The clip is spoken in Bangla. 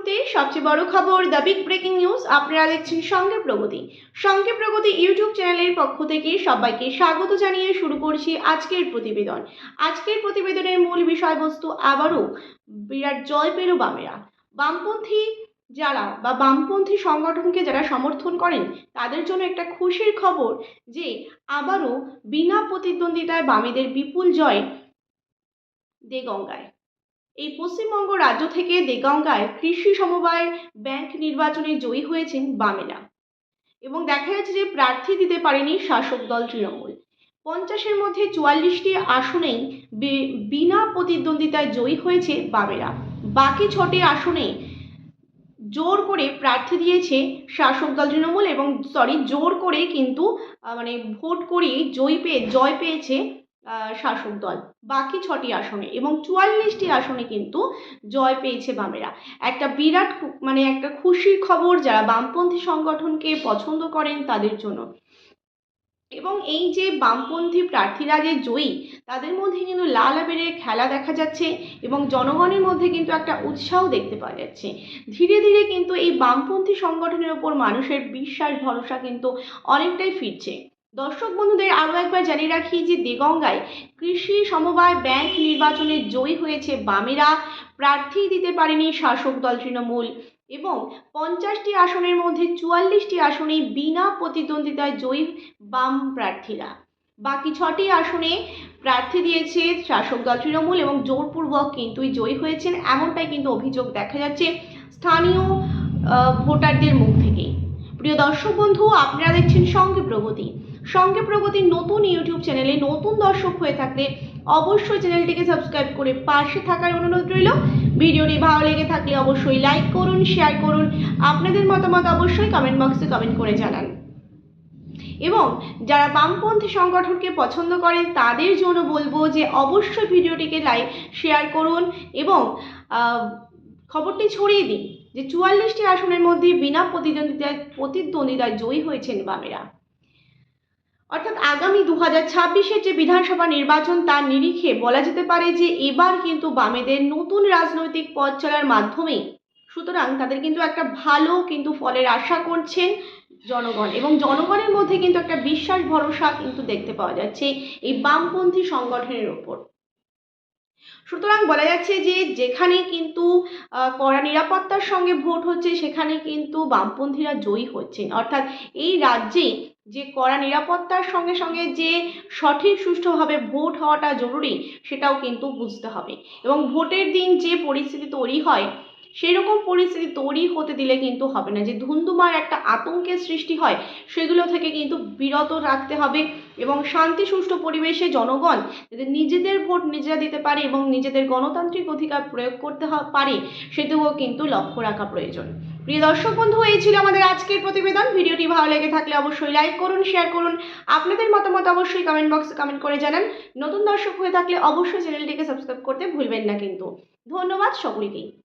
মুহূর্তে সবচেয়ে বড় খবর, দ্য বিগ ব্রেকিং নিউজ আপনারা দেখছেন সঙ্গে প্রগতি। সঙ্গে প্রগতি ইউটিউব চ্যানেলের পক্ষ থেকে সবাইকে স্বাগত জানিয়ে শুরু করছি আজকের প্রতিবেদন। আজকের প্রতিবেদনের মূল বিষয়বস্তু আবারও বিরাট জয় পেল বামেরা। বামপন্থী যারা বা বামপন্থী সংগঠনকে যারা সমর্থন করেন, তাদের জন্য একটা খুশির খবর যে আবারও বিনা প্রতিদ্বন্দ্বিতায় বামেদের বিপুল জয় দেগঙ্গায়। এই পশ্চিমবঙ্গ রাজ্য থেকে দেগঙ্গায় কৃষি সমবায় ব্যাংক নির্বাচনে জয়ী হয়েছেন বামেরা। এবং দেখা যাচ্ছে যে প্রার্থী দিতে পারেনি শাসক দল তৃণমূল। পঞ্চাশের মধ্যে চুয়াল্লিশটি আসনেই বিনা প্রতিদ্বন্দ্বিতায় জয়ী হয়েছে বামেরা। বাকি ছটি আসনে জোর করে প্রার্থী দিয়েছে শাসক দল তৃণমূল এবং সরি জোর করে কিন্তু মানে ভোট করিয়ে জয়ী পেয়ে, জয় পেয়েছে শাসক দল। বাকি ছটি আসনে এবং চুয়াল্লিশটি আসনে কিন্তু জয় পেয়েছে বামেরা। একটা বিরাট মানে একটা খুশির খবর, যারা বামপন্থী সংগঠনকে পছন্দ করেন তাদের জন্য। এবং এই যে বামপন্থী প্রার্থীরা যে জয়ী, তাদের মধ্যে কিন্তু লাল আবিরের খেলা দেখা যাচ্ছে এবং জনগণের মধ্যে কিন্তু একটা উৎসাহ দেখতে পাওয়া যাচ্ছে। ধীরে ধীরে কিন্তু এই বামপন্থী সংগঠনের ওপর মানুষের বিশ্বাস, ভরসা কিন্তু অনেকটাই ফিরছে। দর্শক বন্ধুদের আরও একবার জানিয়ে রাখি যে দেগঙ্গায় কৃষি সমবায় ব্যাংক নির্বাচনে জয়ী হয়েছে বামেরা। প্রার্থী দিতে পারেনি শাসক দল তৃণমূল এবং পঞ্চাশটি আসনের মধ্যে চুয়াল্লিশটি আসনে বিনা প্রতিদ্বন্দ্বিতায় জয়ী বাম প্রার্থীরা। বাকি ছটি আসনে প্রার্থী দিয়েছে শাসক দল তৃণমূল এবং জোরপূর্বক কিন্তু জয়ী হয়েছেন, এমনটাই কিন্তু অভিযোগ দেখা যাচ্ছে স্থানীয় ভোটারদের মুখ থেকেই। প্রিয় দর্শক বন্ধু, আপনারা দেখছেন সঙ্গে প্রগতি। সঙ্গে প্রগতির নতুন ইউটিউব চ্যানেলে নতুন দর্শক হয়ে থাকলে অবশ্যই চ্যানেলটিকে সাবস্ক্রাইব করে পাশে থাকার অনুরোধ রইল। ভিডিওটি ভালো লেগে থাকলে অবশ্যই লাইক করুন, শেয়ার করুন। আপনাদের মতামত অবশ্যই কমেন্ট বক্সে কমেন্ট করে জানান। এবং যারা বামপন্থী সংগঠনকে পছন্দ করেন, তাদের জন্য বলব যে অবশ্যই ভিডিওটিকে লাইক, শেয়ার করুন এবং খবরটি ছড়িয়ে দিন। যে চুয়াল্লিশটি আসনের মধ্যে বিনা প্রতিদ্বন্দ্বিতায় প্রতিদ্বন্দ্বিতায় জয়ী হয়েছেন বামেরা। অর্থাৎ আগামী দু হাজার ছাব্বিশের যে বিধানসভা নির্বাচন, তার নিরিখে বলা যেতে পারে যে এবার কিন্তু বামেদের নতুন রাজনৈতিক পথ চলার মাধ্যমে সুতরাং তাদের কিন্তু একটা ভালো কিন্তু ফলের আশা করছেন জনগণ এবং জনগণের মধ্যে কিন্তু একটা বিশ্বাস ভরসা কিন্তু দেখতে পাওয়া যাচ্ছে এই বামপন্থী সংগঠনের ওপর। সুতরাং বলা যাচ্ছে যে যেখানে কিন্তু কড়া নিরাপত্তার সঙ্গে ভোট হচ্ছে, সেখানে কিন্তু বামপন্থীরা জয়ী হচ্ছেন। অর্থাৎ এই রাজ্যে যে কড়া নিরাপত্তার সঙ্গে সঙ্গে যে সঠিক সুষ্ঠুভাবে ভোট হওয়াটা জরুরি, সেটাও কিন্তু বুঝতে হবে। এবং ভোটের দিন যে পরিস্থিতি তৈরি হয় সেরকম পরিস্থিতি তৈরি হতে দিলে কিন্তু হবে না। যে ধুন্ধুমার একটা আতঙ্কের সৃষ্টি হয়, সেগুলো থেকে কিন্তু বিরত রাখতে হবে এবং শান্তি, সুষ্ঠু পরিবেশে জনগণ যাতে নিজেদের ভোট নিজেরা দিতে পারে এবং নিজেদের গণতান্ত্রিক অধিকার প্রয়োগ করতে পারে, সেদিকেও কিন্তু লক্ষ্য রাখা প্রয়োজন। প্রিয় দর্শক বন্ধু, এই ছিল আমাদের আজকের প্রতিবেদন। ভিডিওটি ভালো লেগে থাকলে অবশ্যই লাইক করুন, শেয়ার করুন। আপনাদের মতামত অবশ্যই কমেন্ট বক্সে কমেন্ট করে জানান। নতুন দর্শক হয়ে থাকলে অবশ্যই চ্যানেলটিকে সাবস্ক্রাইব করতে ভুলবেন না কিন্তু। ধন্যবাদ সকলকেই।